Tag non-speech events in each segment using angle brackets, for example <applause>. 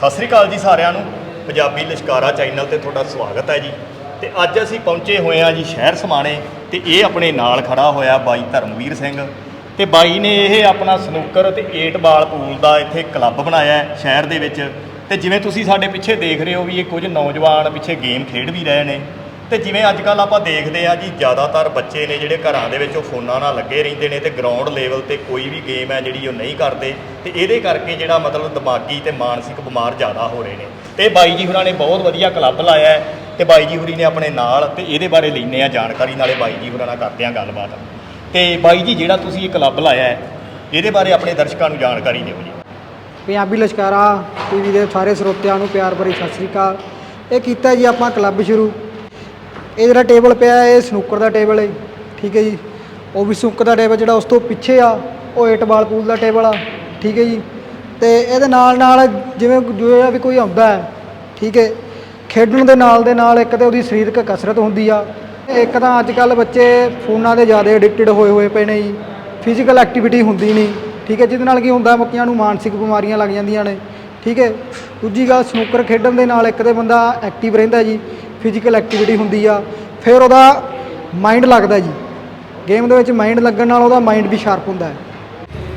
ਸਤਿ ਸ੍ਰੀ ਅਕਾਲ ਜੀ ਸਾਰਿਆਂ ਨੂੰ। ਪੰਜਾਬੀ ਲਿਸ਼ਕਾਰਾ ਚੈਨਲ ਤੇ ਤੁਹਾਡਾ ਸਵਾਗਤ ਹੈ ਜੀ। ਤੇ ਅੱਜ ਅਸੀਂ ਪਹੁੰਚੇ ਹੋਏ ਹਾਂ ਜੀ ਸ਼ਹਿਰ ਸਮਾਣੇ ਤੇ ਇਹ ਆਪਣੇ ਨਾਲ ਖੜਾ ਹੋਇਆ ਬਾਈ ਧਰਮਵੀਰ ਸਿੰਘ। ਤੇ ਬਾਈ ਨੇ ਇਹ ਆਪਣਾ ਸਨੂਕਰ ਤੇ ਏਟ ਬਾਲ ਪੂਲ ਦਾ ਇੱਥੇ ਕਲੱਬ ਬਣਾਇਆ ਹੈ ਸ਼ਹਿਰ ਦੇ ਵਿੱਚ। ਤੇ ਜਿਵੇਂ ਤੁਸੀਂ ਸਾਡੇ ਪਿੱਛੇ ਦੇਖ ਰਹੇ ਹੋ ਵੀ ਇਹ ਕੁਝ ਨੌਜਵਾਨ ਪਿੱਛੇ ਗੇਮ ਖੇਡ ਵੀ ਰਹੇ ਨੇ। ਤੇ ਜਿਵੇਂ ਅੱਜ ਕੱਲ ਆਪਾਂ ਦੇਖਦੇ ਆ ਜੀ, ਜ਼ਿਆਦਾਤਰ ਬੱਚੇ ਨੇ ਜਿਹੜੇ ਘਰਾਂ ਦੇ ਵਿੱਚ ਉਹ ਫੋਨਾਂ ਨਾਲ ਲੱਗੇ ਰਹਿੰਦੇ ਨੇ ਤੇ ਗਰਾਊਂਡ ਲੈਵਲ ਤੇ ਕੋਈ ਵੀ ਗੇਮ ਹੈ ਜਿਹੜੀ ਉਹ ਨਹੀਂ ਕਰਦੇ ਤੇ ਇਹਦੇ ਕਰਕੇ ਜਿਹੜਾ ਮਤਲਬ ਦਿਮਾਗੀ ਤੇ ਮਾਨਸਿਕ ਬਿਮਾਰ ਜ਼ਿਆਦਾ ਹੋ ਰਹੇ ਨੇ। ਤੇ ਬਾਈ ਜੀ ਹੋਰਾਂ ਨੇ ਬਹੁਤ ਵਧੀਆ ਕਲੱਬ ਲਾਇਆ ਹੈ ਤੇ ਬਾਈ ਜੀ ਹੁਰੀ ਨੇ ਆਪਣੇ ਨਾਲ ਤੇ ਇਹਦੇ ਬਾਰੇ ਲੈਣੇ ਆ ਜਾਣਕਾਰੀ, ਨਾਲੇ ਬਾਈ ਜੀ ਹੋਰਾਂ ਨਾਲ ਕਰਦੇ ਆ ਗੱਲਬਾਤ। ਤੇ ਬਾਈ ਜੀ ਜਿਹੜਾ ਤੁਸੀਂ ਇਹ ਕਲੱਬ ਲਾਇਆ ਹੈ, ਇਹਦੇ ਬਾਰੇ ਆਪਣੇ ਦਰਸ਼ਕਾਂ ਨੂੰ ਜਾਣਕਾਰੀ ਦਿਓ ਜੀ। ਪੰਜਾਬੀ ਲਸ਼ਕਾਰਾ ਟੀਵੀ ਦੇ ਸਾਰੇ ਸਰੋਤਿਆਂ ਨੂੰ ਪਿਆਰ ਭਰੀ ਸਤਿ ਸ੍ਰੀ ਅਕਾਲ। ਇਹ ਕੀਤਾ ਜੀ ਆਪਾਂ ਕਲੱਬ ਸ਼ੁਰੂ। ਇਹ ਜਿਹੜਾ ਟੇਬਲ ਪਿਆ ਇਹ ਸਨੂਕਰ ਦਾ ਟੇਬਲ ਹੈ ਠੀਕ ਹੈ ਜੀ। ਉਹ ਵੀ ਸਨੂਕਰ ਦਾ ਟੇਬਲ ਜਿਹੜਾ ਉਸ ਤੋਂ ਪਿੱਛੇ ਆ, ਉਹ ਏਟ ਬਾਲ ਪੂਲ ਦਾ ਟੇਬਲ ਆ। ਠੀਕ ਹੈ ਜੀ। ਤੇ ਇਹਦੇ ਨਾਲ ਨਾਲ ਜਿਵੇਂ ਜਿਹੜਾ ਵੀ ਕੋਈ ਆਉਂਦਾ ਹੈ, ਠੀਕ ਹੈ। ਖੇਡਣ ਦੇ ਨਾਲ ਦੇ ਨਾਲ ਇੱਕ ਤੇ ਉਹਦੀ ਸਰੀਰਕ ਕਸਰਤ ਹੁੰਦੀ ਆ। ਇੱਕ ਤਾਂ ਅੱਜ ਕੱਲ ਬੱਚੇ ਫੋਨਾਂ ਦੇ ਜ਼ਿਆਦਾ ਐਡਿਕਟਡ ਹੋਏ ਹੋਏ ਪਏ ਨੇ ਜੀ। ਫਿਜ਼ੀਕਲ ਐਕਟੀਵਿਟੀ ਹੁੰਦੀ ਨਹੀਂ। ਠੀਕ ਹੈ। ਜਿਹਦੇ ਨਾਲ ਕੀ ਹੁੰਦਾ, ਬੱਚਿਆਂ ਨੂੰ ਮਾਨਸਿਕ ਬਿਮਾਰੀਆਂ ਲੱਗ ਜਾਂਦੀਆਂ ਨੇ। ਠੀਕ ਹੈ। ਦੂਜੀ ਗੱਲ ਸਨੂਕਰ ਖੇਡਣ ਦੇ ਨਾਲ ਇੱਕ ਤੇ ਬੰਦਾ ਐਕਟਿਵ ਰਹਿੰਦਾ ਜੀ। ਫਿਜ਼ੀਕਲ ਐਕਟੀਵਿਟੀ ਹੁੰਦੀ ਆ ਫਿਰ ਉਹਦਾ ਮਾਈਂਡ ਲੱਗਦਾ ਜੀ ਗੇਮ ਦੇ ਵਿੱਚ ਮਾਈਂਡ ਲੱਗਣ ਨਾਲ ਉਹਦਾ ਮਾਈਂਡ ਵੀ ਸ਼ਾਰਪ ਹੁੰਦਾ ਹੈ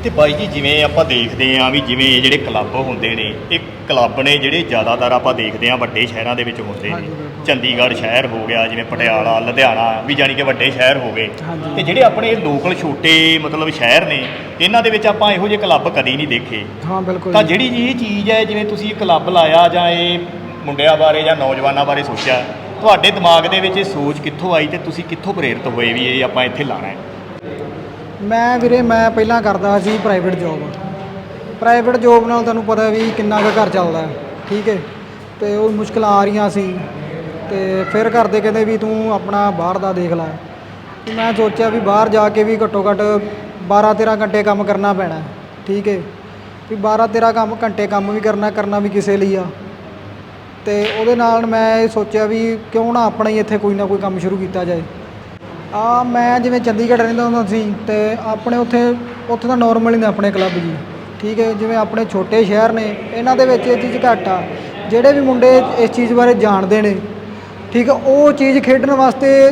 ਤੇ ਬਾਈ ਜੀ ਜਿਵੇਂ ਆਪਾਂ ਦੇਖਦੇ ਆਂ ਵੀ ਜਿਵੇਂ ਇਹ ਜਿਹੜੇ ਕਲੱਬ ਹੁੰਦੇ ਨੇ ਇਹ ਕਲੱਬ ਨੇ ਜਿਹੜੇ ਜ਼ਿਆਦਾਤਰ ਆਪਾਂ ਦੇਖਦੇ ਆਂ ਵੱਡੇ ਸ਼ਹਿਰਾਂ ਦੇ ਵਿੱਚ ਹੁੰਦੇ ਨੇ। ਚੰਡੀਗੜ੍ਹ ਸ਼ਹਿਰ ਹੋ ਗਿਆ ਜਿਵੇਂ ਪਟਿਆਲਾ ਲੁਧਿਆਣਾ ਵੀ ਜਾਣੀ ਕਿ ਵੱਡੇ ਸ਼ਹਿਰ ਹੋ ਗਏ। ਤੇ ਜਿਹੜੇ ਆਪਣੇ ਲੋਕਲ ਛੋਟੇ ਮਤਲਬ ਸ਼ਹਿਰ ਨੇ ਇਹਨਾਂ ਦੇ ਵਿੱਚ ਆਪਾਂ ਇਹੋ ਜਿਹੇ ਕਲੱਬ ਕਦੀ ਨਹੀਂ ਦੇਖੇ ਹਾਂ ਬਿਲਕੁਲ ਤਾਂ। ਜਿਹੜੀ ਜੀ ਇਹ ਚੀਜ਼ ਹੈ ਜਿਵੇਂ ਤੁਸੀਂ ਇਹ ਕਲੱਬ ਲਾਇਆ ਜਾਂ ਇਹ ਮੁੰਡਿਆਂ ਬਾਰੇ ਜਾਂ ਨੌਜਵਾਨਾਂ ਬਾਰੇ ਸੋਚਿਆ, ਤੁਹਾਡੇ ਦਿਮਾਗ ਦੇ ਵਿੱਚ ਇਹ ਸੋਚ ਕਿੱਥੋਂ ਆਈ ਤੇ ਤੁਸੀਂ ਕਿੱਥੋਂ ਪ੍ਰੇਰਿਤ ਹੋਏ ਵੀ ਇਹ ਆਪਾਂ ਇੱਥੇ ਲਾਣਾ ਹੈ? ਮੈਂ ਵੀਰੇ, ਮੈਂ ਪਹਿਲਾਂ ਕਰਦਾ ਸੀ ਪ੍ਰਾਈਵੇਟ ਜੋਬ ਪ੍ਰਾਈਵੇਟ ਜੋਬ ਨਾਲ ਤੁਹਾਨੂੰ ਪਤਾ ਵੀ ਕਿੰਨਾ ਕੁ ਘਰ ਚੱਲਦਾ ਠੀਕ ਹੈ? ਤੇ ਉਹ ਮੁਸ਼ਕਲਾਂ ਆ ਰਹੀਆਂ ਸੀ। ਤੇ ਫਿਰ ਘਰ ਦੇ ਕਹਿੰਦੇ ਵੀ ਤੂੰ ਆਪਣਾ ਬਾਹਰ ਦਾ ਦੇਖ ਲੈ। ਮੈਂ ਸੋਚਿਆ ਵੀ ਬਾਹਰ ਜਾ ਕੇ ਵੀ ਘੱਟੋ ਘੱਟ 12 13 ਘੰਟੇ ਕੰਮ ਕਰਨਾ ਪੈਣਾ, ਠੀਕ ਹੈ? ਵੀ 12 13 ਕੰਮ ਘੰਟੇ ਕੰਮ ਵੀ ਕਰਨਾ ਕਰਨਾ ਵੀ ਕਿਸੇ ਲਈ ਆ। ਤੇ ਉਹਦੇ ਨਾਲ ਮੈਂ ਇਹ ਸੋਚਿਆ ਵੀ ਕਿਉਂ ਨਾ ਆਪਣਾ ਹੀ ਇੱਥੇ ਕੋਈ ਨਾ ਕੋਈ ਕੰਮ ਸ਼ੁਰੂ ਕੀਤਾ ਜਾਏ। ਆ ਮੈਂ ਜਿਵੇਂ ਚੰਡੀਗੜ੍ਹ ਰਹਿੰਦਾ ਹੁੰਦਾ ਸੀ ਤੇ ਆਪਣੇ ਉੱਥੇ ਉੱਥੇ ਤਾਂ ਨਾਰਮਲ ਹੀ ਨੇ ਆਪਣੇ ਕਲੱਬ ਜੀ। ਠੀਕ ਹੈ, ਜਿਵੇਂ ਆਪਣੇ ਛੋਟੇ ਸ਼ਹਿਰ ਨੇ, ਇਹਨਾਂ ਦੇ ਵਿੱਚ ਇਹ ਚੀਜ਼ ਘੱਟ ਆ। ਜਿਹੜੇ ਵੀ ਮੁੰਡੇ ਇਸ ਚੀਜ਼ ਬਾਰੇ ਜਾਣਦੇ ਨੇ, ਠੀਕ ਹੈ, ਉਹ ਚੀਜ਼ ਖੇਡਣ ਵਾਸਤੇ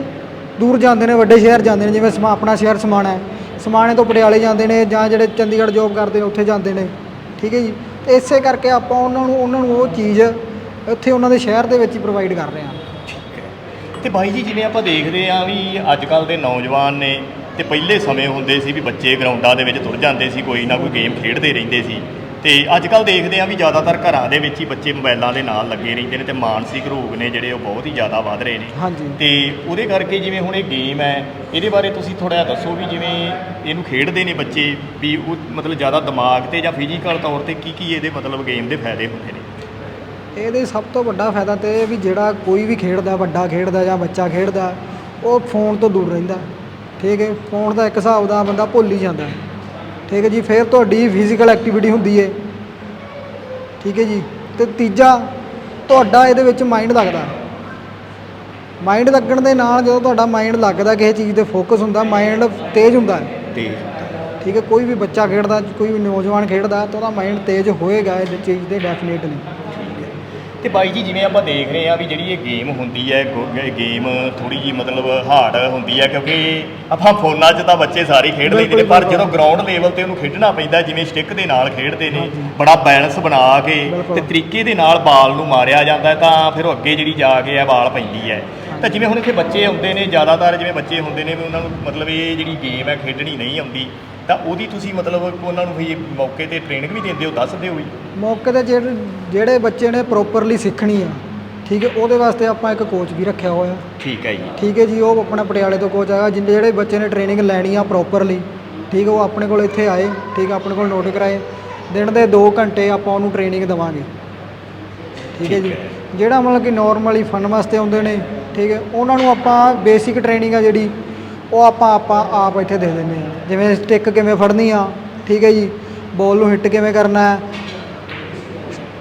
ਦੂਰ ਜਾਂਦੇ ਨੇ, ਵੱਡੇ ਸ਼ਹਿਰ ਜਾਂਦੇ ਨੇ, ਜਿਵੇਂ ਸਮਾ, ਆਪਣਾ ਸ਼ਹਿਰ ਸਮਾਣਾ ਹੈ। ਸਮਾਣੇ ਤੋਂ ਪਟਿਆਲੇ ਜਾਂਦੇ ਨੇ ਜਾਂ ਜਿਹੜੇ ਚੰਡੀਗੜ੍ਹ ਜੋਬ ਕਰਦੇ ਨੇ, ਉੱਥੇ ਜਾਂਦੇ ਨੇ। ਠੀਕ ਹੈ ਜੀ, ਤੇ ਇਸੇ ਕਰਕੇ ਆਪਾਂ ਉਹਨਾਂ ਨੂੰ ਉਹਨਾਂ ਨੂੰ ਉਹ ਚੀਜ਼ ਉੱਥੇ ਉਹਨਾਂ ਦੇ ਸ਼ਹਿਰ ਦੇ ਵਿੱਚ ਹੀ ਪ੍ਰੋਵਾਈਡ ਕਰ ਰਹੇ ਹਾਂ। ਤੇ ਬਾਈ ਜੀ ਜਿਵੇਂ ਆਪਾਂ ਦੇਖਦੇ ਆਂ ਵੀ ਅੱਜ ਕੱਲ ਦੇ ਨੌਜਵਾਨ ਨੇ ਤੇ ਪਹਿਲੇ ਸਮੇਂ ਹੁੰਦੇ ਸੀ ਵੀ ਬੱਚੇ ਗਰਾਊਂਡਾਂ ਦੇ ਵਿੱਚ ਤੁਰ ਜਾਂਦੇ ਸੀ ਕੋਈ ਨਾ ਕੋਈ ਗੇਮ ਖੇਡਦੇ ਰਹਿੰਦੇ ਸੀ। ਤੇ ਅੱਜ ਕੱਲ ਦੇਖਦੇ ਆਂ ਵੀ ਜ਼ਿਆਦਾਤਰ ਘਰਾਂ ਦੇ ਵਿੱਚ ਹੀ ਬੱਚੇ ਮੋਬਾਈਲਾਂ ਦੇ ਨਾਲ ਲੱਗੇ ਰਹਿੰਦੇ ਨੇ ਤੇ ਮਾਨਸਿਕ ਰੋਗ ਨੇ ਜਿਹੜੇ ਉਹ ਬਹੁਤ ਹੀ ਜ਼ਿਆਦਾ ਵੱਧ ਰਹੇ ਨੇ। ਹਾਂਜੀ। ਤੇ ਉਹਦੇ ਕਰਕੇ ਜਿਵੇਂ ਹੁਣ ਇਹ ਗੇਮ ਹੈ ਇਹਦੇ ਬਾਰੇ ਤੁਸੀਂ ਥੋੜਾ ਜਿਹਾ ਦੱਸੋ ਵੀ ਜਿਵੇਂ ਇਹਨੂੰ ਖੇਡਦੇ ਨੇ ਬੱਚੇ ਵੀ ਉਹ ਮਤਲਬ ਜ਼ਿਆਦਾ ਦਿਮਾਗ ਤੇ ਜਾਂ ਫਿਜ਼ੀਕਲ ਤੌਰ ਤੇ ਕੀ ਕੀ ਇਹਦੇ ਮਤਲਬ ਗੇਮ ਦੇ ਫਾਇਦੇ ਹੁੰਦੇ ਨੇ? ਇਹਦੇ ਸਭ ਤੋਂ ਵੱਡਾ ਫਾਇਦਾ ਤੇ ਇਹ ਵੀ ਜਿਹੜਾ ਕੋਈ ਵੀ ਖੇਡਦਾ ਵੱਡਾ ਖੇਡਦਾ ਜਾਂ ਬੱਚਾ ਖੇਡਦਾ ਉਹ ਫੋਨ ਤੋਂ ਦੂਰ ਰਹਿੰਦਾ। ਠੀਕ ਹੈ ਫੋਨ ਦਾ ਇੱਕ ਹਿਸਾਬ ਦਾ ਬੰਦਾ ਭੁੱਲ ਹੀ ਜਾਂਦਾ। ਠੀਕ ਹੈ ਜੀ ਫਿਰ ਤੁਹਾਡੀ ਫਿਜ਼ੀਕਲ ਐਕਟੀਵਿਟੀ ਹੁੰਦੀ ਹੈ ਠੀਕ ਹੈ ਜੀ ਤੇ ਤੀਜਾ ਤੁਹਾਡਾ ਇਹਦੇ ਵਿੱਚ ਮਾਈਂਡ ਲੱਗਦਾ। ਮਾਈਂਡ ਲੱਗਣ ਦੇ ਨਾਲ ਜਦੋਂ ਤੁਹਾਡਾ ਮਾਈਂਡ ਲੱਗਦਾ ਕਿਸੇ ਚੀਜ਼ ਤੇ ਫੋਕਸ ਹੁੰਦਾ ਮਾਈਂਡ ਤੇਜ਼ ਹੁੰਦਾ। ਹੈ ਠੀਕ ਹੈ ਕੋਈ ਵੀ ਬੱਚਾ ਖੇਡਦਾ ਕੋਈ ਵੀ ਨੌਜਵਾਨ ਖੇਡਦਾ ਤਾਂ ਉਹਦਾ ਮਾਈਂਡ ਤੇਜ਼ ਹੋਏਗਾ ਇਹ ਚੀਜ਼ ਤੇ ਡੈਫੀਨੇਟਲੀ ਤੇ ਬਾਈ ਜੀ ਜਿਵੇਂ ਆਪਾਂ ਦੇਖ ਰਹੇ ਆ ਵੀ ਜਿਹੜੀ ਇਹ ਗੇਮ ਹੁੰਦੀ ਹੈ ਗੇਮ ਥੋੜੀ ਜੀ ਮਤਲਬ ਹਾਰਡ ਹੁੰਦੀ ਹੈ ਕਿਉਂਕਿ ਆਪਾਂ ਫੋਨਾਂ 'ਚ ਤਾਂ ਬੱਚੇ ਸਾਰੇ ਖੇਡ ਲੈਂਦੇ ਨੇ ਪਰ। ਜਦੋਂ ਗਰਾਊਂਡ ਲੈਵਲ ਤੇ ਉਹਨੂੰ ਖੇਡਣਾ ਪੈਂਦਾ ਜਿਵੇਂ ਸਟਿੱਕ ਦੇ ਨਾਲ ਖੇਡਦੇ ਨੇ। ਬੜਾ ਬੈਲੈਂਸ ਬਣਾ ਕੇ। ਤੇ ਤਰੀਕੇ ਦੇ ਨਾਲ ਬਾਲ ਨੂੰ ਮਾਰਿਆ ਜਾਂਦਾ ਤਾਂ ਫਿਰ ਉਹ ਅੱਗੇ ਜਿਹੜੀ ਜਾ ਕੇ ਇਹ ਬਾਲ ਪੈਂਦੀ ਹੈ ਤਾਂ ਜਿਵੇਂ ਹੁਣ ਇੱਥੇ ਬੱਚੇ ਆਉਂਦੇ ਨੇ ਜ਼ਿਆਦਾਤਰ ਜਿਵੇਂ ਬੱਚੇ ਹੁੰਦੇ ਨੇ ਵੀ ਉਹਨਾਂ ਨੂੰ ਮਤਲਬ ਇਹ ਜਿਹੜੀ ਗੇਮ ਹੈ ਖੇਡਣੀ ਨਹੀਂ ਆਉਂਦੀ ਤਾਂ ਉਹਦੀ ਤੁਸੀਂ ਮਤਲਬ ਉਹਨਾਂ ਨੂੰ ਵੀ ਮੌਕੇ ਤੇ ਟ੍ਰੇਨਿੰਗ ਵੀ ਦਿੰਦੇ ਹੋ ਦੱਸ ਦਿਓ ਜੀ ਮੌਕੇ ਤੇ ਜਿਹੜੇ ਜਿਹੜੇ ਬੱਚੇ ਨੇ ਪ੍ਰੋਪਰਲੀ ਸਿੱਖਣੀ ਆ ਠੀਕ ਹੈ ਉਹਦੇ ਵਾਸਤੇ ਆਪਾਂ ਇੱਕ ਕੋਚ ਵੀ ਰੱਖਿਆ ਹੋਇਆ। ਠੀਕ ਹੈ ਜੀ। ਠੀਕ ਹੈ ਜੀ ਉਹ ਆਪਣਾ ਪਟਿਆਲੇ ਤੋਂ ਕੋਚ ਆਇਆ ਜਿੰਨੇ ਜਿਹੜੇ ਬੱਚੇ ਨੇ ਟ੍ਰੇਨਿੰਗ ਲੈਣੀ ਆ ਪ੍ਰੋਪਰਲੀ ਠੀਕ ਹੈ ਉਹ ਆਪਣੇ ਕੋਲ ਇੱਥੇ ਆਏ ਠੀਕ ਹੈ ਆਪਣੇ ਕੋਲ ਨੋਟ ਕਰਾਏ। ਦਿਨ ਦੇ 2 ਘੰਟੇ ਆਪਾਂ ਉਹਨੂੰ ਟ੍ਰੇਨਿੰਗ ਦੇਵਾਂਗੇ। ਠੀਕ ਹੈ ਜੀ ਹੈ। ਜਿਹੜਾ ਮਤਲਬ ਕਿ ਨਾਰਮਲੀ ਫਨ ਵਾਸਤੇ ਆਉਂਦੇ ਨੇ ਠੀਕ ਹੈ ਉਹਨਾਂ ਨੂੰ ਆਪਾਂ ਬੇਸਿਕ ਟ੍ਰੇਨਿੰਗ ਆ ਜਿਹੜੀ ਉਹ ਆਪਾਂ ਆਪਾਂ ਆਪ ਇੱਥੇ ਦੇ ਦਿੰਦੇ ਆ ਜਿਵੇਂ ਸਟਿਕ ਕਿਵੇਂ ਫੜਨੀ ਆ ਠੀਕ ਹੈ ਜੀ? ਬੋਲ ਨੂੰ ਹਿੱਟ ਕਿਵੇਂ ਕਰਨਾ ਹੈ?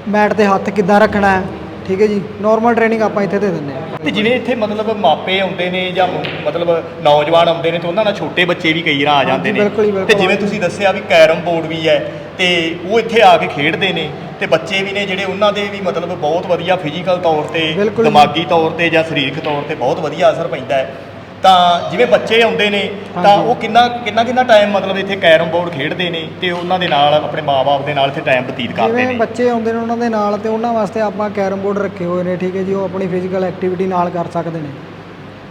ਮੈਟ ਤੇ ਹੱਥ ਕਿੱਦਾਂ ਰੱਖਣਾ ਹੈ? ਠੀਕ ਹੈ ਜੀ? ਨਾਰਮਲ ਟ੍ਰੇਨਿੰਗ ਆਪਾਂ ਇੱਥੇ ਦੇ ਦਿੰਦੇ ਆ ਤੇ ਜਿਵੇਂ ਇੱਥੇ ਮਤਲਬ ਮਾਪੇ ਆਉਂਦੇ ਨੇ ਜਾਂ ਮਤਲਬ ਨੌਜਵਾਨ ਆਉਂਦੇ ਨੇ ਤੇ ਉਹਨਾਂ ਨਾਲ ਛੋਟੇ ਬੱਚੇ ਵੀ ਕਈ ਵਾਰ ਆ ਜਾਂਦੇ ਨੇ। ਹੀ। ਤੇ ਜਿਵੇਂ ਤੁਸੀਂ ਦੱਸਿਆ ਵੀ ਕੈਰਮ ਬੋਰਡ ਵੀ ਹੈ ਤੇ ਉਹ ਇੱਥੇ ਆ ਕੇ ਖੇਡਦੇ ਨੇ ਤੇ ਬੱਚੇ ਵੀ ਨੇ ਜਿਹੜੇ ਉਹਨਾਂ ਦੇ ਵੀ ਮਤਲਬ ਬਹੁਤ ਵਧੀਆ ਫਿਜ਼ੀਕਲ ਤੌਰ ਤੇ। ਦਿਮਾਗੀ ਤੌਰ ਤੇ ਜਾਂ ਸਰੀਰਕ ਤੌਰ ਤੇ ਬਹੁਤ ਵਧੀਆ ਅਸਰ ਪੈਂਦਾ ਹੈ। ਤਾਂ ਜਿਵੇਂ ਬੱਚੇ ਆਉਂਦੇ ਨੇ ਤਾਂ। ਉਹ ਕਿੰਨਾ ਕਿੰਨਾ ਕਿੰਨਾ ਟਾਈਮ ਮਤਲਬ ਇੱਥੇ ਕੈਰਮ ਬੋਰਡ ਖੇਡਦੇ ਨੇ ਤੇ ਉਹਨਾਂ ਦੇ ਨਾਲ ਆਪਣੇ ਮਾਪੇ ਦੇ ਨਾਲ ਇੱਥੇ ਟਾਈਮ ਬਤੀਤ ਕਰਦੇ ਜਿਵੇਂ ਨੇ? ਬੱਚੇ ਆਉਂਦੇ ਨੇ ਉਹਨਾਂ ਦੇ ਨਾਲ ਤੇ ਉਹਨਾਂ ਵਾਸਤੇ ਆਪਾਂ ਕੈਰਮ ਬੋਰਡ ਰੱਖੇ ਹੋਏ ਨੇ ਠੀਕ ਹੈ ਜੀ ਉਹ ਆਪਣੀ ਫਿਜ਼ੀਕਲ ਐਕਟੀਵਿਟੀ ਨਾਲ ਕਰ ਸਕਦੇ ਨੇ।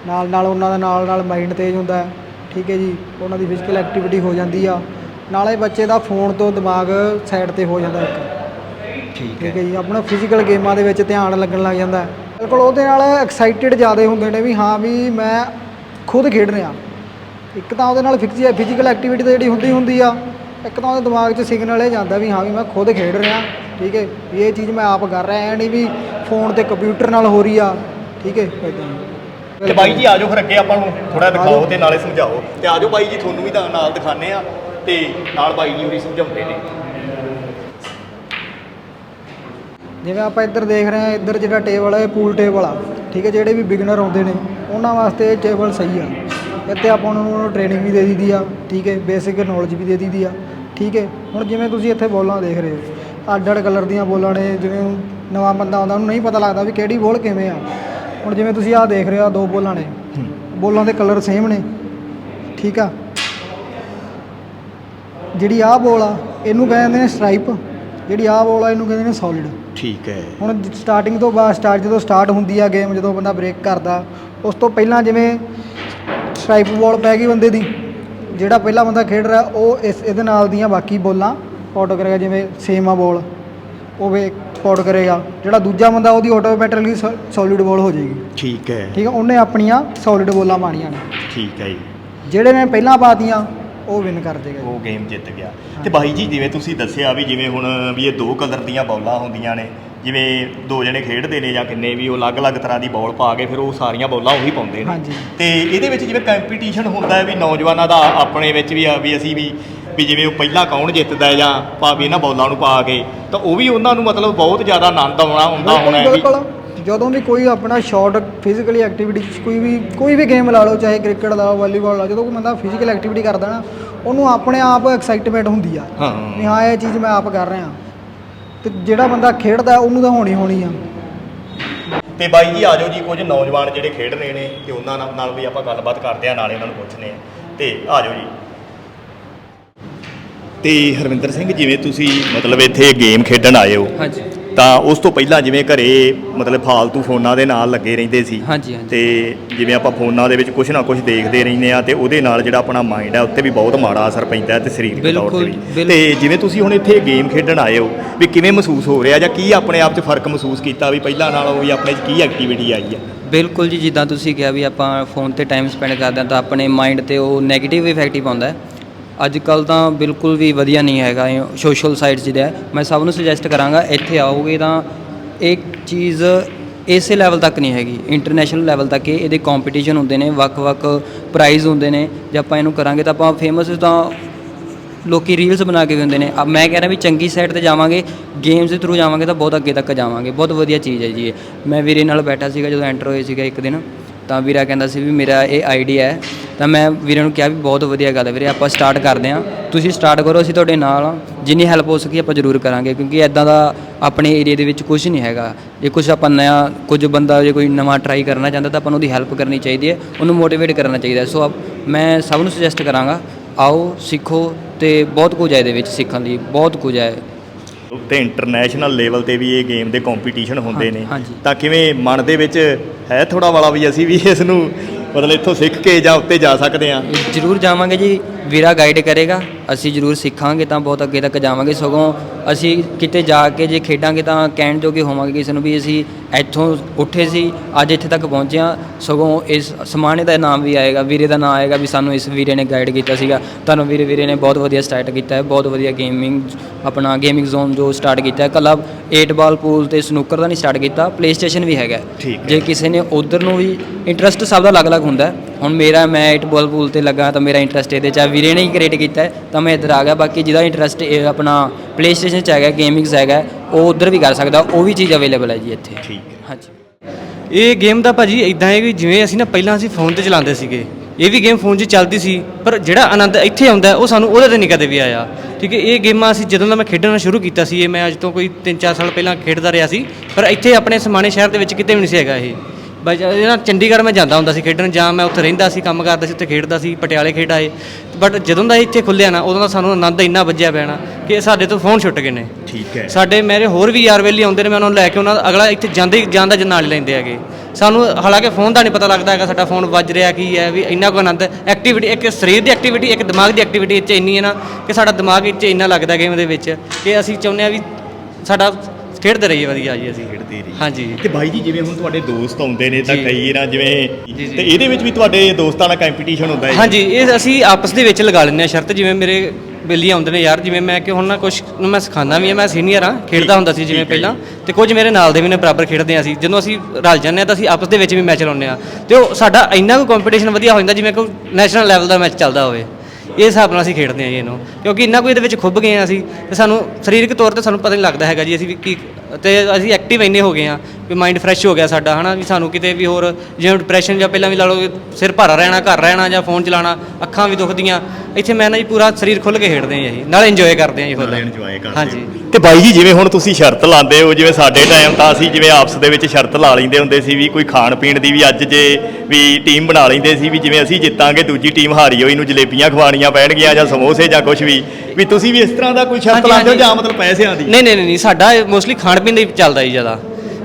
ਨਾਲ ਨਾਲ ਉਹਨਾਂ ਦਾ ਨਾਲ ਨਾਲ ਮਾਈਂਡ ਤੇਜ਼ ਹੁੰਦਾ ਠੀਕ ਹੈ ਜੀ ਉਹਨਾਂ ਦੀ ਫਿਜ਼ੀਕਲ ਐਕਟੀਵਿਟੀ ਹੋ ਜਾਂਦੀ ਆ। ਨਾਲੇ ਬੱਚੇ ਦਾ ਫੋਨ ਤੋਂ ਦਿਮਾਗ ਸਾਈਡ ਤੇ ਹੋ ਜਾਂਦਾ ਇੱਕ। ਠੀਕ ਹੈ। ਜੀ ਆਪਣਾ ਫਿਜ਼ੀਕਲ ਗੇਮਾਂ ਦੇ ਵਿੱਚ ਧਿਆਨ ਲੱਗਣ ਲੱਗ ਜਾਂਦਾ। ਬਿਲਕੁਲ ਉਹਦੇ ਨਾਲ ਐਕਸਾਈਟਿਡ ਜ਼ਿਆਦਾ ਹੁੰਦੇ ਨੇ ਵੀ ਹਾਂ ਵੀ ਮੈਂ ਖੁਦ ਖੇਡ ਰਿਹਾ ਇੱਕ ਤਾਂ ਉਹਦੇ ਨਾਲ ਫਿਜ਼ੀਕਲ ਐਕਟੀਵਿਟੀ ਤਾਂ ਜਿਹੜੀ ਹੁੰਦੀ ਹੁੰਦੀ ਆ ਇੱਕ ਤਾਂ ਉਹਦੇ ਦਿਮਾਗ 'ਚ ਸਿਗਨਲ ਇਹ ਜਾਂਦਾ ਵੀ ਹਾਂ ਵੀ ਮੈਂ ਖੁਦ ਖੇਡ ਰਿਹਾ ਠੀਕ ਹੈ ਵੀ ਇਹ ਚੀਜ਼ ਮੈਂ ਆਪ ਕਰ ਰਿਹਾ ਐ ਨਹੀਂ ਵੀ ਫੋਨ ਤੇ ਕੰਪਿਊਟਰ ਨਾਲ ਹੋ ਰਹੀ ਆ ਠੀਕ ਹੈ ਇਦਾਂ ਤੇ ਬਾਈ ਜੀ ਆਜੋ ਫਿਰ ਅੱਗੇ ਆਪਾਂ ਨੂੰ ਥੋੜਾ ਦਿਖਾਓ ਤੇ ਨਾਲੇ ਸਮਝਾਓ। ਤੇ ਆਜੋ ਬਾਈ ਜੀ ਤੁਹਾਨੂੰ ਵੀ ਤਾਂ ਨਾਲ ਦਿਖਾਣੇ ਆ ਤੇ ਨਾਲ ਬਾਈ ਜੀ ਹੋਰੀ ਸਮਝਾਉਂਦੇ ਨੇ। ਜਿਵੇਂ ਆਪਾਂ ਇੱਧਰ ਦੇਖ ਰਹੇ ਹਾਂ ਇੱਧਰ ਜਿਹੜਾ ਟੇਬਲ ਹੈ ਪੂਲ ਟੇਬਲ ਆ। ਠੀਕ ਹੈ ਜਿਹੜੇ ਵੀ ਬਿਗਨਰ ਆਉਂਦੇ ਨੇ ਉਹਨਾਂ ਵਾਸਤੇ ਇਹ ਟੇਬਲ ਸਹੀ ਆ। ਇੱਥੇ ਆਪਾਂ ਉਹਨਾਂ ਨੂੰ ਟ੍ਰੇਨਿੰਗ ਵੀ ਦੇ ਦਿੱਤੀ ਆ ਠੀਕ ਹੈ ਬੇਸਿਕ ਨੌਲੇਜ ਵੀ ਦੇ ਦਿੱਤੀ ਆ ਠੀਕ ਹੈ। ਹੁਣ ਜਿਵੇਂ ਤੁਸੀਂ ਇੱਥੇ ਬੋਲਾਂ ਦੇਖ ਰਹੇ ਹੋ ਅੱਡ ਅੱਡ ਕਲਰ ਦੀਆਂ ਬੋਲਾਂ ਨੇ ਜਿਵੇਂ ਨਵਾਂ ਬੰਦਾ ਆਉਂਦਾ ਉਹਨੂੰ ਨਹੀਂ ਪਤਾ ਲੱਗਦਾ ਵੀ ਕਿਹੜੀ ਬੋਲ ਕਿਵੇਂ ਆ। ਹੁਣ ਜਿਵੇਂ ਤੁਸੀਂ ਆਹ ਦੇਖ ਰਹੇ ਹੋ ਦੋ ਬੋਲਾਂ ਨੇ ਬੋਲਾਂ ਦੇ ਕਲਰ ਸੇਮ ਨੇ ਠੀਕ ਆ। ਜਿਹੜੀ ਆਹ ਬੋਲ ਆ ਇਹਨੂੰ ਕਹਿੰਦੇ ਨੇ ਸਟ੍ਰਾਈਪ ਜਿਹੜੀ ਆਹ ਬੋਲ ਆ ਇਹਨੂੰ ਕਹਿੰਦੇ ਨੇ ਸੋਲਿਡ ਠੀਕ ਹੈ। ਹੁਣ ਸਟਾਰਟਿੰਗ ਤੋਂ ਬਾਅਦ ਸਟਾਰਟ ਜਦੋਂ ਸਟਾਰਟ ਹੁੰਦੀ ਆ ਗੇਮ ਜਦੋਂ ਬੰਦਾ ਬ੍ਰੇਕ ਕਰਦਾ ਉਸ ਤੋਂ ਪਹਿਲਾਂ ਜਿਵੇਂ ਸਟ੍ਰਾਈਪ ਬਾਲ ਪੈ ਗਈ ਬੰਦੇ ਦੀ ਜਿਹੜਾ ਪਹਿਲਾ ਬੰਦਾ ਖੇਡ ਰਿਹਾ ਉਹ ਇਸ ਇਹਦੇ ਨਾਲ ਦੀਆਂ ਬਾਕੀ ਬੋਲਾਂ ਸਪੌਟ ਕਰੇਗਾ ਜਿਵੇਂ ਸੇਮ ਆ ਬੋਲ ਉਹ ਵੇ ਸਪੌਟ ਕਰੇਗਾ। ਜਿਹੜਾ ਦੂਜਾ ਬੰਦਾ ਉਹਦੀ ਆਟੋਮੈਟਿਕਲੀ ਸੋਲਿਡ ਬੋਲ ਹੋ ਜਾਏਗੀ। ਠੀਕ ਹੈ। ਠੀਕ ਹੈ ਉਹਨੇ ਆਪਣੀਆਂ ਸੋਲਿਡ ਬੋਲਾਂ ਪਾਣੀਆਂ ਨੇ। ਠੀਕ ਹੈ ਜੀ। ਜਿਹੜੇ ਨੇ ਪਹਿਲਾਂ ਪਾਤੀਆਂ ਉਹ ਵਿਨ ਕਰ ਦੇਗਾ ਉਹ ਗੇਮ ਜਿੱਤ ਗਿਆ। ਤੇ ਬਾਈ ਜੀ ਜਿਵੇਂ ਤੁਸੀਂ ਦੱਸਿਆ ਵੀ ਜਿਵੇਂ ਹੁਣ ਵੀ ਇਹ ਦੋ ਕਲਰ ਦੀਆਂ ਬੌਲਾਂ ਹੁੰਦੀਆਂ ਨੇ ਜਿਵੇਂ ਦੋ ਜਣੇ ਖੇਡਦੇ ਨੇ ਜਾਂ ਕਿੰਨੇ ਵੀ ਉਹ ਅਲੱਗ-ਅਲੱਗ ਤਰ੍ਹਾਂ ਦੀ ਬੌਲ ਪਾ ਕੇ ਫਿਰ ਉਹ ਸਾਰੀਆਂ ਬੌਲਾਂ ਉਹੀ ਪਾਉਂਦੇ ਨੇ। ਤੇ ਇਹਦੇ ਵਿੱਚ ਜਿਵੇਂ ਕੰਪੀਟੀਸ਼ਨ ਹੁੰਦਾ ਹੈ ਵੀ ਨੌਜਵਾਨਾਂ ਦਾ ਆਪਣੇ ਵਿੱਚ ਵੀ ਆ ਵੀ ਅਸੀਂ ਵੀ ਵੀ ਜਿਵੇਂ ਉਹ ਪਹਿਲਾਂ ਕੌਣ ਜਿੱਤਦਾ ਹੈ ਜਾਂ ਪਾ ਵੀ ਇਹਨਾਂ ਬੌਲਾਂ ਨੂੰ ਪਾ ਕੇ ਤਾਂ ਉਹ ਵੀ ਉਹਨਾਂ ਨੂੰ ਮਤਲਬ ਬਹੁਤ ਜ਼ਿਆਦਾ ਆਨੰਦ ਆਉਣਾ ਹੁੰਦਾ ਹੋਣਾ ਹੈ ਵੀ ਜਦੋਂ ਵੀ ਕੋਈ ਆਪਣਾ ਸ਼ਾਰਟ ਫਿਜ਼ੀਕਲੀ ਐਕਟੀਵਿਟੀ ਕੋਈ ਵੀ ਕੋਈ ਵੀ ਗੇਮ ਲਾ ਲਓ ਚਾਹੇ ਕ੍ਰਿਕਟ ਦਾ ਵਾਲੀਬਾਲ ਦਾ ਜਦੋਂ ਕੋਈ ਬੰਦਾ ਫਿਜ਼ੀਕਲ ਐਕਟੀਵਿਟੀ ਕਰਦਾ ਨਾ ਉਹਨੂੰ ਆਪਣੇ ਆਪ ਐਕਸਾਈਟਮੈਂਟ ਹੁੰਦੀ ਆ। ਵੀ ਹਾਂ ਹਾਂ ਇਹ ਚੀਜ਼ ਮੈਂ ਆਪ ਕਰ ਰਿਹਾ। ਤੇ ਜਿਹੜਾ ਬੰਦਾ ਖੇਡਦਾ ਉਹਨੂੰ ਤਾਂ ਹੋਣੀ ਹੋਣੀ ਆ। ਤੇ ਬਾਈ ਜੀ ਆਜੋ ਜੀ ਕੁਝ ਨੌਜਵਾਨ ਜਿਹੜੇ ਖੇਡ ਰਹੇ ਨੇ ਤੇ ਉਹਨਾਂ ਨਾਲ- ਨਾਲ ਵੀ ਆਪਾਂ ਗੱਲਬਾਤ ਕਰਦੇ ਆ ਨਾਲੇ ਉਹਨਾਂ ਨੂੰ ਪੁੱਛਨੇ ਆ। ਤੇ ਆਜੋ ਜੀ। ਤੇ ਹਰਵਿੰਦਰ ਸਿੰਘ ਜਿਵੇਂ ਤੁਸੀਂ ਮਤਲਬ ਇੱਥੇ ਗੇਮ ਖੇਡਣ ਆਏ ਹੋ ਹਾਂਜੀ। ਤਾਂ ਉਸ ਤੋਂ ਪਹਿਲਾਂ ਜਿਵੇਂ ਘਰੇ ਮਤਲਬ ਫਾਲਤੂ ਫੋਨਾਂ ਦੇ ਨਾਲ ਲੱਗੇ ਰਹਿੰਦੇ ਸੀ ਹਾਂਜੀ ਹਾਂਜੀ। ਤੇ ਜਿਵੇਂ ਆਪਾਂ ਫੋਨਾਂ ਦੇ ਵਿੱਚ ਕੁਝ ਨਾ ਕੁਝ ਦੇਖਦੇ ਰਹਿੰਦੇ ਆ ਤੇ ਉਹਦੇ ਨਾਲ ਜਿਹੜਾ ਆਪਣਾ ਮਾਈਂਡ ਹੈ ਉੱਤੇ ਵੀ ਬਹੁਤ ਮਾੜਾ ਅਸਰ ਪੈਂਦਾ ਤੇ ਸਰੀਰਕ ਤੌਰ ਤੇ ਵੀ। ਤੇ ਜਿਵੇਂ ਤੁਸੀਂ ਹੁਣ ਇੱਥੇ ਗੇਮ ਖੇਡਣ ਆਏ ਹੋ ਵੀ ਕਿਵੇਂ ਮਹਿਸੂਸ ਹੋ ਰਿਹਾ ਜਾਂ ਕੀ ਆਪਣੇ ਆਪ 'ਚ ਫ਼ਰਕ ਮਹਿਸੂਸ ਕੀਤਾ ਵੀ ਪਹਿਲਾਂ ਨਾਲੋਂ ਵੀ ਆਪਣੇ 'ਚ ਕੀ ਐਕਟੀਵਿਟੀ ਆਈ ਹੈ? ਬਿਲਕੁਲ ਜੀ ਜਿੱਦਾਂ ਤੁਸੀਂ ਕਿਹਾ ਵੀ ਆਪਾਂ ਫੋਨ ਤੇ ਟਾਈਮ ਸਪੈਂਡ ਕਰਦੇ ਹਾਂ ਤਾਂ ਆਪਣੇ ਮਾਈਂਡ ਤੇ ਉਹ 네ਗੇਟਿਵ ਇਫੈਕਟ ਹੀ ਪਾਉਂਦਾ ਹੈ। ਅੱਜ ਕੱਲ ਤਾਂ ਬਿਲਕੁਲ ਵੀ ਵਧੀਆ ਨਹੀਂ ਹੈਗਾ ਸੋਸ਼ਲ ਸਾਈਟਸ ਜਿਹੜਾ ਮੈਂ ਸਭ ਨੂੰ ਸੁਜੈਸਟ ਕਰਾਂਗਾ ਇੱਥੇ ਆਓਗੇ ਤਾਂ ਇੱਕ ਚੀਜ਼ ਇਸੇ ਲੈਵਲ ਤੱਕ ਨਹੀਂ ਹੈਗੀ ਇੰਟਰਨੈਸ਼ਨਲ ਲੈਵਲ ਤੱਕ ਇਹ, ਇਹਦੇ ਕੰਪੀਟੀਸ਼ਨ ਹੁੰਦੇ ਨੇ ਵੱਖ-ਵੱਖ ਪ੍ਰਾਈਜ਼ ਹੁੰਦੇ ਨੇ, ਜੇ ਆਪਾਂ ਇਹਨੂੰ ਕਰਾਂਗੇ ਤਾਂ ਆਪਾਂ ਫੇਮਸ ਤਾਂ ਲੋਕੀ ਰੀਲਸ ਬਣਾ ਕੇ ਵੀ ਹੁੰਦੇ ਨੇ। ਅਬ ਮੈਂ ਕਹਿ ਰਿਹਾ ਵੀ ਚੰਗੀ ਸਾਈਡ ਤੇ ਜਾਵਾਂਗੇ ਗੇਮਸ ਦੇ ਥਰੂ ਜਾਵਾਂਗੇ ਤਾਂ ਬਹੁਤ ਅੱਗੇ ਤੱਕ ਜਾਵਾਂਗੇ, ਬਹੁਤ ਵਧੀਆ ਚੀਜ਼ ਹੈ ਜੀ ਇਹ। ਮੈਂ ਵੀਰੇ ਨਾਲ ਬੈਠਾ ਸੀਗਾ ਜਦੋਂ ਐਂਟਰ ਹੋਏ ਸੀਗਾ ਇੱਕ ਦਿਨ। ਤਾਂ ਵੀਰਾ ਕਹਿੰਦਾ ਸੀ ਵੀ ਮੇਰਾ ਇਹ ਆਈਡੀਆ ਹੈ ਤਾਂ ਮੈਂ ਵੀਰੇ ਨੂੰ ਕਿਹਾ ਵੀ ਬਹੁਤ ਵਧੀਆ ਗੱਲ ਹੈ ਵੀਰੇ ਆਪਾਂ ਸਟਾਰਟ ਕਰਦੇ ਹਾਂ। ਤੁਸੀਂ ਸਟਾਰਟ ਕਰੋ ਅਸੀਂ ਤੁਹਾਡੇ ਨਾਲ ਹਾਂ। ਜਿੰਨੀ ਹੈਲਪ ਹੋ ਸਕੀ ਆਪਾਂ ਜ਼ਰੂਰ ਕਰਾਂਗੇ ਕਿਉਂਕਿ ਐਦਾਂ ਦਾ ਆਪਣੇ ਏਰੀਆ ਦੇ ਵਿੱਚ ਕੁਝ ਨਹੀਂ ਹੈਗਾ। ਜੇ ਕੁਝ ਆਪਾਂ ਨया ਕੁਝ ਬੰਦਾ ਜੇ ਕੋਈ ਨਵਾਂ ਟਰਾਈ ਕਰਨਾ ਚਾਹੁੰਦਾ ਤਾਂ ਆਪਾਂ ਨੂੰ ਉਹਦੀ ਹੈਲਪ ਕਰਨੀ ਚਾਹੀਦੀ ਹੈ ਉਹਨੂੰ ਮੋਟੀਵੇਟ ਕਰਨਾ ਚਾਹੀਦਾ ਸੋ ਮੈਂ ਸਭ ਨੂੰ ਸੁਜੈਸਟ ਕਰਾਂਗਾ ਆਓ ਸਿੱਖੋ ਤੇ ਬਹੁਤ ਕੁਝ ਹੈ ਇਹਦੇ ਵਿੱਚ ਸਿੱਖਣ ਲਈ ਬਹੁਤ ਕੁਝ ਹੈ। ਤੇ ਇੰਟਰਨੈਸ਼ਨਲ ਲੈਵਲ ਤੇ ਵੀ ਇਹ ਗੇਮ ਦੇ ਕੰਪੀਟੀਸ਼ਨ ਹੁੰਦੇ ਨੇ। ਤਾਂ ਕਿਵੇਂ ਮਨ ਦੇ ਵਿੱਚ ਹੈ ਥੋੜਾ ਵਾਲਾ ਵੀ, ਅਸੀਂ ਵੀ ਇਸ ਨੂੰ ਮਤਲਬ ਇੱਥੋਂ ਸਿੱਖ ਕੇ ਜਾਂ ਉੱਤੇ ਜਾ ਸਕਦੇ ਹਾਂ। ਜ਼ਰੂਰ ਜਾਵਾਂਗੇ ਜੀ। ਵੀਰਾ ਗਾਈਡ ਕਰੇਗਾ ਅਸੀਂ ਜ਼ਰੂਰ ਸਿੱਖਾਂਗੇ ਤਾਂ ਬਹੁਤ ਅੱਗੇ ਤੱਕ ਜਾਵਾਂਗੇ। ਸਗੋਂ ਅਸੀਂ ਕਿਤੇ ਜਾ ਕੇ ਜੇ ਖੇਡਾਂਗੇ ਤਾਂ ਕਹਿਣ ਜੋਗੇ ਹੋਵਾਂਗੇ ਕਿਸੇ ਨੂੰ ਵੀ ਅਸੀਂ ਇੱਥੋਂ ਉੱਠੇ ਸੀ ਅੱਜ ਇੱਥੇ ਤੱਕ ਪਹੁੰਚੇ ਹਾਂ। ਸਗੋਂ ਇਸ ਸਮਾਣੇ ਦਾ ਨਾਮ ਵੀ ਆਏਗਾ ਵੀਰੇ ਦਾ ਨਾਮ ਆਏਗਾ ਵੀ ਸਾਨੂੰ ਇਸ ਵੀਰੇ ਨੇ ਗਾਈਡ ਕੀਤਾ ਸੀਗਾ। ਤੁਹਾਨੂੰ ਵੀਰੇ ਵੀਰੇ ਨੇ ਬਹੁਤ ਵਧੀਆ ਸਟਾਰਟ ਕੀਤਾ ਹੈ ਬਹੁਤ ਵਧੀਆ ਗੇਮਿੰਗ ਆਪਣਾ ਗੇਮਿੰਗ ਜ਼ੋਨ ਜੋ ਸਟਾਰਟ ਕੀਤਾ ਹੈ। ਕੱਲਾ 8 ਬਾਲ ਪੂਲ ਤੇ ਸਨੂਕਰ ਦਾ ਨਹੀਂ ਸਟਾਰਟ ਕੀਤਾ ਪਲੇ ਸਟੇਸ਼ਨ ਵੀ ਹੈਗਾ। ਜੇ ਕਿਸੇ ਨੇ ਉਧਰ ਨੂੰ ਵੀ ਇੰਟਰਸਟ ਸਭ ਦਾ ਅਲੱਗ-ਅਲੱਗ ਹੁੰਦਾ ਹੈ। ਹੁਣ ਮੇਰਾ ਮੈਂ 8 ਬਾਲ ਪੂਲ ਤੇ ਲੱਗਾ ਤਾਂ ਮੇਰਾ ਇੰਟਰਸਟ ਇਹਦੇ ਚ ਆ। ਵੀਰੇ ਨੇ ਹੀ ਕ੍ਰੀਏਟ ਕੀਤਾ ਤਾਂ ਮੈਂ ਇੱਧਰ ਆ ਗਿਆ। ਬਾਕੀ ਜਿਹਦਾ ਇੰਟਰਸਟ ਆਪਣਾ ਪਲੇ ਸਟੇਸ਼ਨ ਚ ਹੈਗਾ ਗੇਮਿੰਗਸ ਹੈਗਾ ਉਹ ਉਧਰ ਵੀ ਕਰ ਸਕਦਾ ਉਹ ਵੀ ਚੀਜ਼ ਅਵੇਲੇਬਲ ਹੈ ਜੀ ਇੱਥੇ। ਠੀਕ ਹੈ। ਹਾਂਜੀ। ਇਹ ਗੇਮ ਦਾ ਭਾਜੀ ਇਦਾਂ ਹੈ ਵੀ ਜਿਵੇਂ ਅਸੀਂ ਨਾ ਪਹਿਲਾਂ ਅਸੀਂ ਫੋਨ ਤੇ ਚਲਾਉਂਦੇ ਸੀਗੇ ਇਹ ਵੀ ਗੇਮ ਫੋਨ 'ਚ ਚੱਲਦੀ ਸੀ ਪਰ ਜਿਹੜਾ ਆਨੰਦ ਇੱਥੇ ਆਉਂਦਾ ਉਹ ਸਾਨੂੰ ਉਹਦੇ ਤੇ ਨਹੀਂ ਕਦੇ ਵੀ ਆਇਆ। ਠੀਕ ਹੈ ਇਹ ਗੇਮਾਂ ਅਸੀਂ ਜਦੋਂ ਦਾ ਮੈਂ ਖੇਡਣਾ ਸ਼ੁਰੂ ਕੀਤਾ ਸੀ ਇਹ ਮੈਂ ਅੱਜ ਤੋਂ ਕੋਈ 3-4 ਸਾਲ ਪਹਿਲਾਂ ਖੇਡਦਾ ਰਿਹਾ ਸੀ ਪਰ ਇੱਥੇ ਆਪਣੇ ਸਮਾਣੇ ਸ਼ਹਿਰ ਦੇ ਵਿੱਚ ਕਿਤੇ ਵੀ ਨਹੀਂ ਸੀ ਹੈਗਾ ਇਹ। ਇਹ ਨਾ ਚੰਡੀਗੜ੍ਹ ਮੈਂ ਜਾਂਦਾ ਹੁੰਦਾ ਸੀ ਖੇਡਣ ਜਾਂ ਮੈਂ ਉੱਥੇ ਰਹਿੰਦਾ ਸੀ ਕੰਮ ਕਰਦਾ ਸੀ ਉੱਥੇ ਖੇਡਦਾ ਸੀ ਪਟਿਆਲੇ ਖੇਡ ਆਏ। ਬਟ ਜਦੋਂ ਦਾ ਇੱਥੇ ਖੁੱਲਿਆ ਨਾ ਉਦੋਂ ਦਾ ਸਾਨੂੰ ਆਨੰਦ ਇੰਨਾ ਵੱਜਿਆ ਪੈਣਾ ਕਿ ਸਾਡੇ ਤੋਂ ਫੋਨ ਛੁੱਟ ਗਏ ਨੇ। ਠੀਕ ਹੈ। ਸਾਡੇ ਮੇਰੇ ਹੋਰ ਵੀ ਯਾਰ ਵੇਲੀ ਆਉਂਦੇ ਨੇ ਮੈਂ ਉਹਨਾਂ ਨੂੰ ਲੈ ਕੇ ਉਹਨਾਂ ਦਾ ਅਗਲਾ ਇੱਥੇ ਜਾਂਦੇ ਜਾਂਦਾ ਜਨ ਨਾਲ ਹੀ ਲੈਂਦੇ ਹੈਗੇ। ਸਾਨੂੰ ਹਾਲਾਂਕਿ ਫੋਨ ਦਾ ਨਹੀਂ ਪਤਾ ਲੱਗਦਾ ਹੈਗਾ ਸਾਡਾ ਫੋਨ ਵੱਜ ਰਿਹਾ ਕੀ ਹੈ ਵੀ ਇੰਨਾ ਕੋ ਆਨੰਦ ਐਕਟੀਵਿਟੀ ਇੱਕ ਸਰੀਰ ਦੀ ਐਕਟੀਵਿਟੀ ਇੱਕ ਦਿਮਾਗ ਦੀ ਐਕਟੀਵਿਟੀ ਇੱਥੇ ਇੰਨੀ ਹੈ ਨਾ ਕਿ ਸਾਡਾ ਦਿਮਾਗ ਇੱਥੇ ਇੰਨਾ ਲੱਗਦਾ ਗੇਮ ਦੇ ਵਿੱਚ ਕਿ ਅਸੀਂ ਚਾਹੁੰਦੇ ਆ ਵੀ ਸਾਡਾ ਖੇਡਦੇ ਰਹੀਏ ਵਧੀਆ ਜੀ ਅਸੀਂ ਖੇਡਦੇ ਰਹੀ ਹਾਂਜੀ ਤੇ ਬਾਈ ਜੀ ਜਿਵੇਂ ਹੁਣ ਤੁਹਾਡੇ ਦੋਸਤ ਆਉਂਦੇ ਨੇ ਤਾਂ ਜੀ। ਕਈ ਨਾ ਜਿਵੇਂ ਜੀ, ਜੀ। ਤੇ ਇਹਦੇ ਵਿੱਚ ਵੀ ਤੁਹਾਡੇ ਦੋਸਤਾਂ ਨਾਲ ਕੰਪੀਟੀਸ਼ਨ ਹੁੰਦਾ ਹੈ? ਹਾਂਜੀ ਇਹ ਅਸੀਂ ਆਪਸ ਦੇ ਵਿੱਚ ਲਗਾ ਲੈਂਦੇ ਆ ਸ਼ਰਤ ਜਿਵੇਂ ਮੇਰੇ ਬੇਲੀ ਆਉਂਦੇ ਨੇ ਯਾਰ ਜਿਵੇਂ ਮੈਂ ਕਿ ਹੁਣ ਨਾ ਕੁਝ ਨੂੰ ਮੈਂ ਸਿਖਾਉਂਦਾ ਵੀ ਆ ਮੈਂ ਸੀਨੀਅਰ ਆ ਖੇਡਦਾ ਹੁੰਦਾ ਸੀ ਜਿਵੇਂ ਠੀਕ ਹੈ ਜੀ। ਪਹਿਲਾਂ ਤੇ ਕੁਝ ਮੇਰੇ ਨਾਲ ਦੇ ਵੀ ਨੇ ਬਰਾਬਰ ਖੇਡਦੇ ਆ ਅਸੀਂ ਜਦੋਂ ਅਸੀਂ ਰਲ ਜਾਂਦੇ ਆ ਤਾਂ ਅਸੀਂ ਆਪਸ ਦੇ ਵਿੱਚ ਵੀ ਮੈਚ ਲਾਉਂਦੇ ਆ ਤੇ ਉਹ ਸਾਡਾ ਇੰਨਾ ਕੁ ਕੰਪੀਟੀਸ਼ਨ ਵਧੀਆ ਹੋ ਜਾਂਦਾ ਜਿਵੇਂ ਕੋਈ ਨੈਸ਼ਨਲ ਲੈਵਲ ਦਾ ਮੈਚ ਚੱਲਦਾ ਹੋਵੇ ਇਹ ਹਿਸਾਬ ਨਾਲ ਅਸੀਂ ਖੇਡਦੇ ਹਾਂ ਜੀ ਇਹਨੂੰ। ਕਿਉਂਕਿ ਇੰਨਾ ਕੋਈ ਇਹਦੇ ਵਿੱਚ ਖੁੱਭ ਗਏ ਆ ਅਸੀਂ, ਤੇ ਸਾਨੂੰ ਸਰੀਰਕ ਤੌਰ ਤੇ ਸਾਨੂੰ ਪਤਾ ਨਹੀਂ ਲੱਗਦਾ ਹੈਗਾ ਜੀ ਅਸੀਂ ਵੀ ਕੀ ਤੇ ਅਸੀਂ ਐਕਟਿਵ ਇੰਨੇ ਹੋ ਗਏ ਆ ਵੀ ਮਾਈਂਡ ਫਰੈਸ਼ ਹੋ ਗਿਆ ਸਾਡਾ ਹਨਾ? ਵੀ ਸਾਨੂੰ ਕਿਤੇ ਵੀ ਹੋਰ ਜਿਵੇਂ ਡਿਪਰੈਸ਼ਨ ਜਾਂ ਪਹਿਲਾਂ ਵੀ ਲਾ ਲਓ ਸਿਰ ਭਾਰਾ ਰਹਿਣਾ ਘਰ ਰਹਿਣਾ ਜਾਂ ਫੋਨ ਚਲਾਉਣਾ ਅੱਖਾਂ ਵੀ ਦੁਖਦੀਆਂ ਇੱਥੇ ਮੈਂ ਨਾ ਜੀ ਪੂਰਾ ਸਰੀਰ ਖੁੱਲ ਕੇ ਖੇਡਦੇ ਆ ਜੀ ਨਾਲ ਇੰਜੋਏ ਕਰਦੇ ਆ ਜੀ ਫੁੱਲ enjoy ਕਰਦੇ ਹਾਂਜੀ। ਤੇ ਬਾਈ ਜੀ ਜਿਵੇਂ ਹੁਣ ਤੁਸੀਂ ਸ਼ਰਤ ਲਾਉਂਦੇ ਹੋ ਜਿਵੇਂ ਸਾਡੇ ਟਾਈਮ ਤਾਂ ਅਸੀਂ ਜਿਵੇਂ ਆਪਸ ਦੇ ਵਿੱਚ ਸ਼ਰਤ ਲਾ ਲੈਂਦੇ ਹੁੰਦੇ ਸੀ ਵੀ ਕੋਈ ਖਾਣ ਪੀਣ ਦੀ ਵੀ ਅੱਜ ਜੇ ਵੀ ਟੀਮ ਬਣਾ ਲੈਂਦੇ ਸੀ ਵੀ ਜਿਵੇਂ ਅਸੀਂ ਜਿੱਤਾਂਗੇ ਦੂਜੀ ਟੀਮ ਹਾਰੀ ਹੋਈ ਨੂੰ ਜਲੇਬੀਆਂ ਖਵਾਣੀਆਂ ਪੈਣਗੀਆਂ ਜਾਂ ਸਮੋਸੇ ਜਾਂ ਕੁਝ ਵੀ। ਵੀ ਤੁਸੀਂ ਵੀ ਇਸ ਤਰ੍ਹਾਂ ਦਾ ਕੋਈ ਸ਼ਰਤ ਹਾਂਜੀ, ਲਾਉਂਦੇ ਹੋ। ਜਾਂ ਮਤਲਬ ਪੈਸਿਆਂ ਦੀ? ਨਹੀਂ ਨਹੀਂ ਨਹੀਂ ਸਾਡਾ ਮੋਸਟਲੀ ਖਾਣ ਪੀਣ ਦਾ ਹੀ ਚੱਲਦਾ ਜੀ ਜ਼ਿਆਦਾ।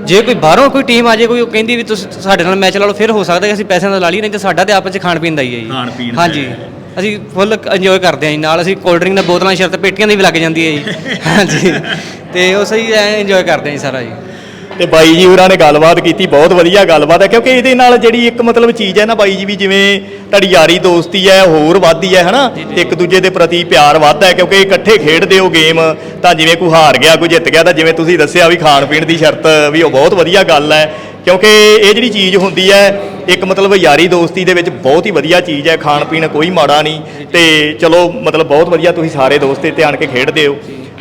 ਜੇ ਕੋਈ ਬਾਹਰੋਂ ਕੋਈ ਟੀਮ ਆ ਜੇ ਕੋਈ ਉਹ ਕਹਿੰਦੀ ਵੀ ਤੁਸੀਂ ਸਾਡੇ ਨਾਲ ਮੈਚ ਲਾ ਲਓ ਫਿਰ ਹੋ ਸਕਦਾ ਕਿ ਅਸੀਂ ਪੈਸਿਆਂ ਦਾ ਲਾ ਲਈ ਨਹੀਂ ਤੇ ਸਾਡਾ ਤੇ ਆਪਸ ਚ ਖਾਣ ਪੀਣ ਦਾ ਹੀ ਹੈ ਜੀ। ਖਾਣ ਪੀਣ ਦਾ ਹਾਂਜੀ। ਹੈ। ਅਸੀਂ ਫੁੱਲ ਇੰਜੋਏ ਕਰਦੇ ਹਾਂ ਜੀ ਨਾਲ ਅਸੀਂ ਕੋਲਡ ਡਰਿੰਕ ਦੀਆਂ ਬੋਤਲਾਂ ਸ਼ਰਤ ਪੇਟੀਆਂ ਦੀ ਵੀ ਲੱਗ ਜਾਂਦੀ ਹੈ ਜੀ। <laughs> ਹਾਂਜੀ। ਤੇ ਉਹ ਸਹੀ ਇੰਜੋਏ ਕਰਦੇ ਹਾਂ ਜੀ ਸਾਰਾ ਜੀ। ਤੇ ਬਾਈ ਜੀ ਹੋਰਾਂ ਨੇ ਗੱਲਬਾਤ ਕੀਤੀ ਬਹੁਤ ਵਧੀਆ ਗੱਲਬਾਤ ਹੈ ਕਿਉਂਕਿ ਇਹਦੇ ਨਾਲ ਜਿਹੜੀ ਇੱਕ ਮਤਲਬ ਚੀਜ਼ ਹੈ ਨਾ ਬਾਈ ਜੀ ਵੀ ਜਿਵੇਂ ਤੁਹਾਡੀ ਯਾਰੀ ਦੋਸਤੀ ਹੈ ਹੋਰ ਵੱਧਦੀ ਹੈ ਹਨਾ? ਇੱਕ ਦੂਜੇ ਦੇ ਪ੍ਰਤੀ ਪਿਆਰ ਵੱਧਦਾ ਹੈ ਕਿਉਂਕਿ ਇਕੱਠੇ ਖੇਡਦੇ ਹੋ ਗੇਮ ਤਾਂ ਜਿਵੇਂ ਕੋਈ ਹਾਰ ਗਿਆ ਕੋਈ ਜਿੱਤ ਗਿਆ ਤਾਂ ਜਿਵੇਂ ਤੁਸੀਂ ਦੱਸਿਆ ਵੀ ਖਾਣ ਪੀਣ ਦੀ ਸ਼ਰਤ ਵੀ ਉਹ ਬਹੁਤ ਵਧੀਆ ਗੱਲ ਹੈ ਕਿਉਂਕਿ ਇਹ ਜਿਹੜੀ ਚੀਜ਼ ਹੁੰਦੀ ਹੈ ਇੱਕ ਮਤਲਬ ਯਾਰੀ ਦੋਸਤੀ ਦੇ ਵਿੱਚ ਬਹੁਤ ਹੀ ਵਧੀਆ ਚੀਜ਼ ਹੈ ਖਾਣ ਪੀਣ ਕੋਈ ਮਾੜਾ ਨਹੀਂ ਤੇ ਚਲੋ ਮਤਲਬ ਬਹੁਤ ਵਧੀਆ ਤੁਸੀਂ ਸਾਰੇ ਦੋਸਤ ਇੱਥੇ ਆਣ ਕੇ ਖੇਡਦੇ ਹੋ।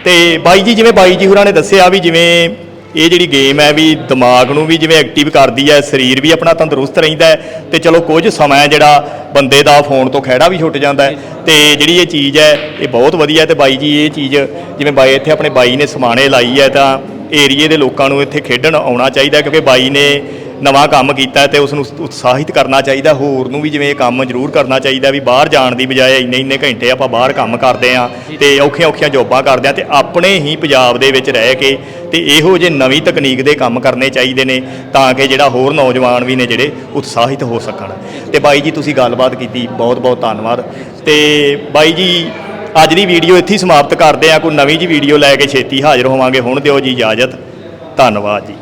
ਤੇ ਬਾਈ ਜੀ ਜਿਵੇਂ ਬਾਈ ਜੀ ਹੋਰਾਂ ਨੇ ਦੱਸਿਆ ਵੀ ਜਿਵੇਂ ਇਹ ਜਿਹੜੀ ਗੇਮ ਹੈ ਵੀ ਦਿਮਾਗ ਨੂੰ ਵੀ ਜਿਵੇਂ ਐਕਟਿਵ ਕਰਦੀ ਹੈ, ਸਰੀਰ ਵੀ ਆਪਣਾ ਤੰਦਰੁਸਤ ਰਹਿੰਦਾ ਹੈ ਤੇ ਚਲੋ ਕੁਝ ਸਮਾਂ ਜਿਹੜਾ ਬੰਦੇ ਦਾ ਫੋਨ ਤੋਂ ਖਹਿੜਾ ਵੀ ਛੁੱਟ ਜਾਂਦਾ ਹੈ ਤੇ ਜਿਹੜੀ ਇਹ ਚੀਜ਼ ਹੈ, ਇਹ ਬਹੁਤ ਵਧੀਆ ਹੈ ਤੇ ਬਾਈ ਜੀ ਇਹ ਚੀਜ਼ ਜਿਵੇਂ ਬਾਈ ਇੱਥੇ ਆਪਣੇ ਬਾਈ ਨੇ ਸਮਾਣੇ ਲਾਈ ਹੈ ਤਾਂ ਏਰੀਏ ਦੇ ਲੋਕਾਂ ਨੂੰ ਇੱਥੇ ਖੇਡਣ ਆਉਣਾ ਚਾਹੀਦਾ ਕਿਉਂਕਿ ਬਾਈ ਨੇ ਨਵਾਂ ਕੰਮ ਕੀਤਾ ਹੈ ਤੇ ਉਸ ਨੂੰ ਉਤਸ਼ਾਹਿਤ ਕਰਨਾ ਚਾਹੀਦਾ ਹੋਰ ਨੂੰ ਵੀ ਜਿਵੇਂ ਇਹ ਕੰਮ ਜ਼ਰੂਰ ਕਰਨਾ ਚਾਹੀਦਾ ਵੀ ਬਾਹਰ ਜਾਣ ਦੀ ਬਜਾਏ ਇੰਨੇ ਇੰਨੇ ਘੰਟੇ ਆਪਾਂ ਬਾਹਰ ਕੰਮ ਕਰਦੇ ਆ ਤੇ ਔਖੀਆਂ ਔਖੀਆਂ ਜੋਬਾਂ ਕਰਦੇ ਆ ਤੇ ਆਪਣੇ ਹੀ ਪੰਜਾਬ ਦੇ ਵਿੱਚ ਰਹਿ ਕੇ ਤੇ ਇਹੋ ਜਿਹੇ ਨਵੀਂ ਤਕਨੀਕ ਦੇ ਕੰਮ ਕਰਨੇ ਚਾਹੀਦੇ ਨੇ ਤਾਂ ਕਿ ਜਿਹੜਾ ਹੋਰ ਨੌਜਵਾਨ ਵੀ ਨੇ ਜਿਹੜੇ ਉਤਸ਼ਾਹਿਤ ਹੋ ਸਕਣ। ਤੇ ਬਾਈ ਜੀ, ਤੁਸੀਂ ਗੱਲਬਾਤ ਕੀਤੀ, ਬਹੁਤ ਬਹੁਤ ਧੰਨਵਾਦ। ਤੇ ਬਾਈ ਜੀ, ਅੱਜ ਦੀ ਵੀਡੀਓ ਇੱਥੇ ਸਮਾਪਤ ਕਰਦੇ ਆ ਕੋਈ ਨਵੀਂ ਜੀ ਵੀਡੀਓ ਲੈ ਕੇ ਛੇਤੀ ਹਾਜ਼ਰ ਹੋਵਾਂਗੇ। ਹੁਣ ਦਿਓ ਜੀ ਇਜਾਜ਼ਤ। ਧੰਨਵਾਦ ਜੀ।